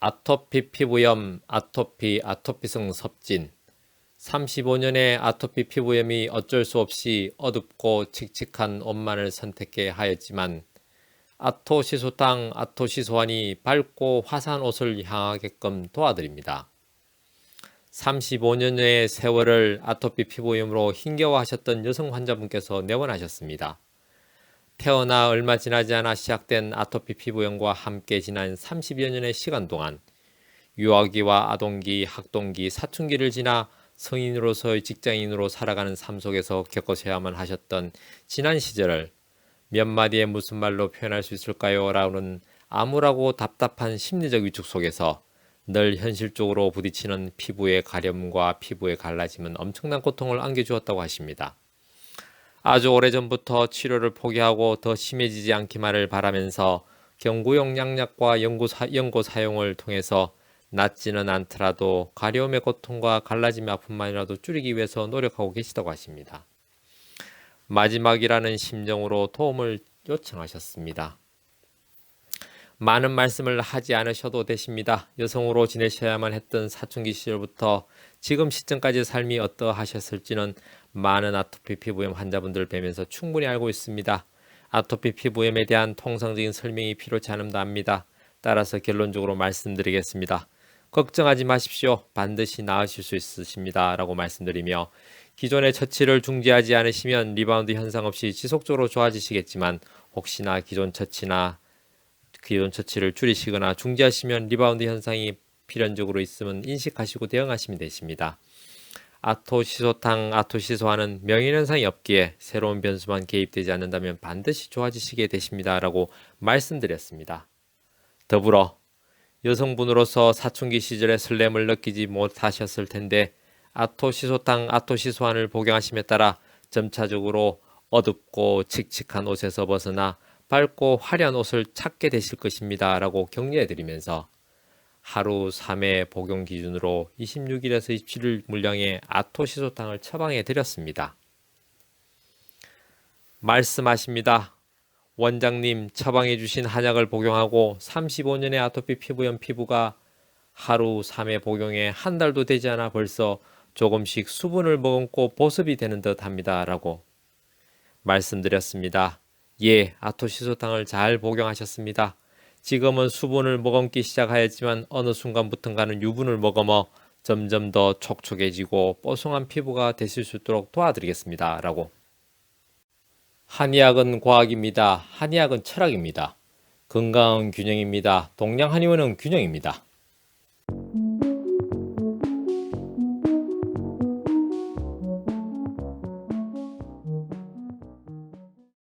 아토피 피부염, 아토피, 아토피성 섭진. 35년의 아토피 피부염이 어쩔 수 없이 어둡고 칙칙한 옷만을 선택해 하였지만 아토시소탕, 아토시소환이 밝고 화사한 옷을 향하게끔 도와드립니다. 35년의 세월을 아토피 피부염으로 힘겨워하셨던 여성 환자분께서 내원하셨습니다. 태어나 얼마 지나지 않아 시작된 아토피 피부염과 함께 지난 30여 년의 시간 동안 유아기와 아동기, 학동기, 사춘기를 지나 성인으로서의 직장인으로 살아가는 삶 속에서 겪으셔야만 하셨던 지난 시절을 몇 마디의 무슨 말로 표현할 수 있을까요? 라는 암울하고 답답한 심리적 위축 속에서 늘 현실적으로 부딪히는 피부의 가려움과 피부의 갈라짐은 엄청난 고통을 안겨주었다고 하십니다. 아주 오래전부터 치료를 포기하고 더 심해지지 않기만을 바라면서 경구용 양약과 연고, 사, 연고 사용을 통해서 낫지는 않더라도 가려움의 고통과 갈라짐의 아픔만이라도 줄이기 위해서 노력하고 계시다고 하십니다. 마지막이라는 심정으로 도움을 요청하셨습니다. 많은 말씀을 하지 않으셔도 되십니다. 여성으로 지내셔야만 했던 사춘기 시절부터 지금 시점까지 삶이 어떠하셨을지는 많은 아토피 피부염 환자분들을 뵈면서 충분히 알고 있습니다. 아토피 피부염에 대한 통상적인 설명이 필요치 않음도 압니다. 따라서 결론적으로 말씀드리겠습니다. 걱정하지 마십시오. 반드시 나으실 수 있으십니다. 라고 말씀드리며 기존의 처치를 중지하지 않으시면 리바운드 현상 없이 지속적으로 좋아지시겠지만 혹시나 기존 처치나 기존 처치를 줄이시거나 중지하시면 리바운드 현상이 필연적으로 있으면 인식하시고 대응하시면 되십니다. 아토시소탕, 아토시소화는 명인현상이 없기에 새로운 변수만 개입되지 않는다면 반드시 좋아지시게 되십니다. 라고 말씀드렸습니다. 더불어 여성분으로서 사춘기 시절에 설렘을 느끼지 못하셨을 텐데 아토시소탕, 아토시소환을 복용하심에 따라 점차적으로 어둡고 칙칙한 옷에서 벗어나 밝고 화려한 옷을 찾게 되실 것입니다. 라고 격려해 드리면서 하루 3회 복용 기준으로 26일에서 27일 물량의 아토시소탕을 처방해 드렸습니다. 말씀하십니다. 원장님 처방해 주신 한약을 복용하고 35년의 아토피 피부염 피부가 하루 3회 복용에 한 달도 되지 않아 벌써 조금씩 수분을 머금고 보습이 되는 듯 합니다. 라고 말씀드렸습니다. 예, 아토시소탕을 잘 복용하셨습니다. 지금은 수분을 머금기 시작하였지만 어느 순간부터가는 유분을 머금어 점점 더 촉촉해지고 뽀송한 피부가 되실 수 있도록 도와드리겠습니다. 라고. 한의학은 과학입니다. 한의학은 철학입니다. 건강은 균형입니다. 동양 한의원은 균형입니다.